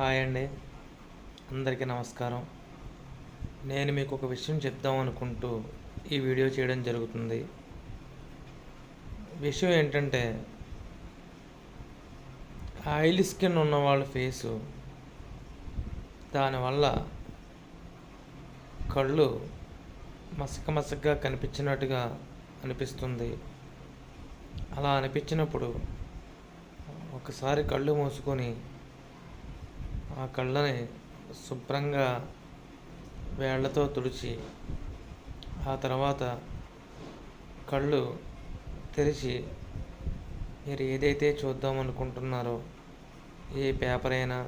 Hi అండి. అందరికీ నమస్కారం. నేను మీకు ఒక విషయం చెప్దాం అనుకుంటూ ఈ వీడియో చేయడం జరుగుతుంది. విషయం ఏంటంటే ఆయిల్ స్కిన్ ఉన్న వాళ్ళ ఫేసు దానివల్ల కళ్ళు మసక మసకగా కనిపించినట్టుగా అనిపిస్తుంది. అలా అనిపించినప్పుడు ఒకసారి కళ్ళు మూసుకొని ఆ కళ్ళని శుభ్రంగా వేళ్ళతో తుడిచి ఆ తర్వాత కళ్ళు తెరిచి మీరు ఏదైతే చూద్దాం అనుకుంటున్నారో ఏ పేపర్ అయినా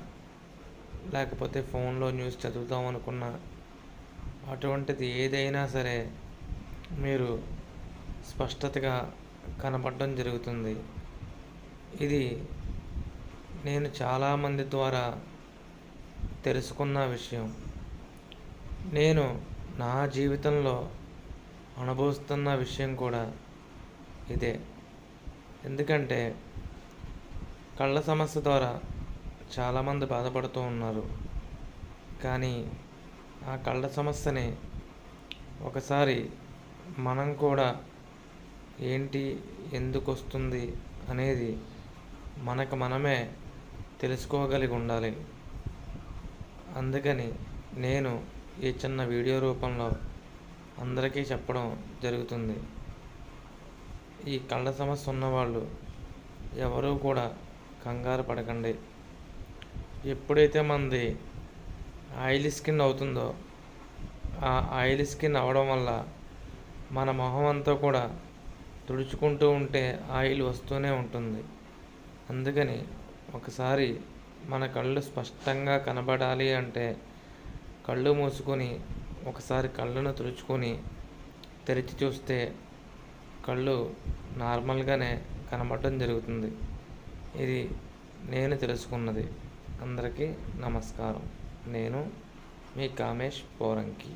లేకపోతే ఫోన్లో న్యూస్ చదువుదాం అనుకున్నా అటువంటిది ఏదైనా సరే మీరు స్పష్టతగా కనపడడం జరుగుతుంది. ఇది నేను చాలామంది ద్వారా తెలుసుకున్న విషయం. నేను నా జీవితంలో అనుభవిస్తున్న విషయం కూడా ఇదే. ఎందుకంటే కళ్ళ సమస్య ద్వారా చాలామంది బాధపడుతూ ఉన్నారు. కానీ ఆ కళ్ళ సమస్యని ఒకసారి మనం కూడా ఏంటి ఎందుకు వస్తుంది అనేది మనకు మనమే తెలుసుకోగలిగి ఉండాలి. అందుకని నేను ఈ చిన్న వీడియో రూపంలో అందరికీ చెప్పడం జరుగుతుంది. ఈ కళ్ళ సమస్య ఉన్నవాళ్ళు ఎవరూ కూడా కంగారు పడకండి. ఎప్పుడైతే మనది ఆయిల్ స్కిన్ అవుతుందో ఆ ఆయిల్ స్కిన్ అవ్వడం వల్ల మన మొహం అంతా కూడా తుడుచుకుంటూ ఉంటే ఆయిల్ వస్తూనే ఉంటుంది. అందుకని ఒకసారి మన కళ్ళు స్పష్టంగా కనబడాలి అంటే కళ్ళు మూసుకొని ఒకసారి కళ్ళను తుడుచుకొని తెరిచి చూస్తే కళ్ళు నార్మల్గానే కనబడటం జరుగుతుంది. ఇది నేను తెలుసుకున్నది. అందరికీ నమస్కారం. నేను మీ కామేష్ పోరంకి.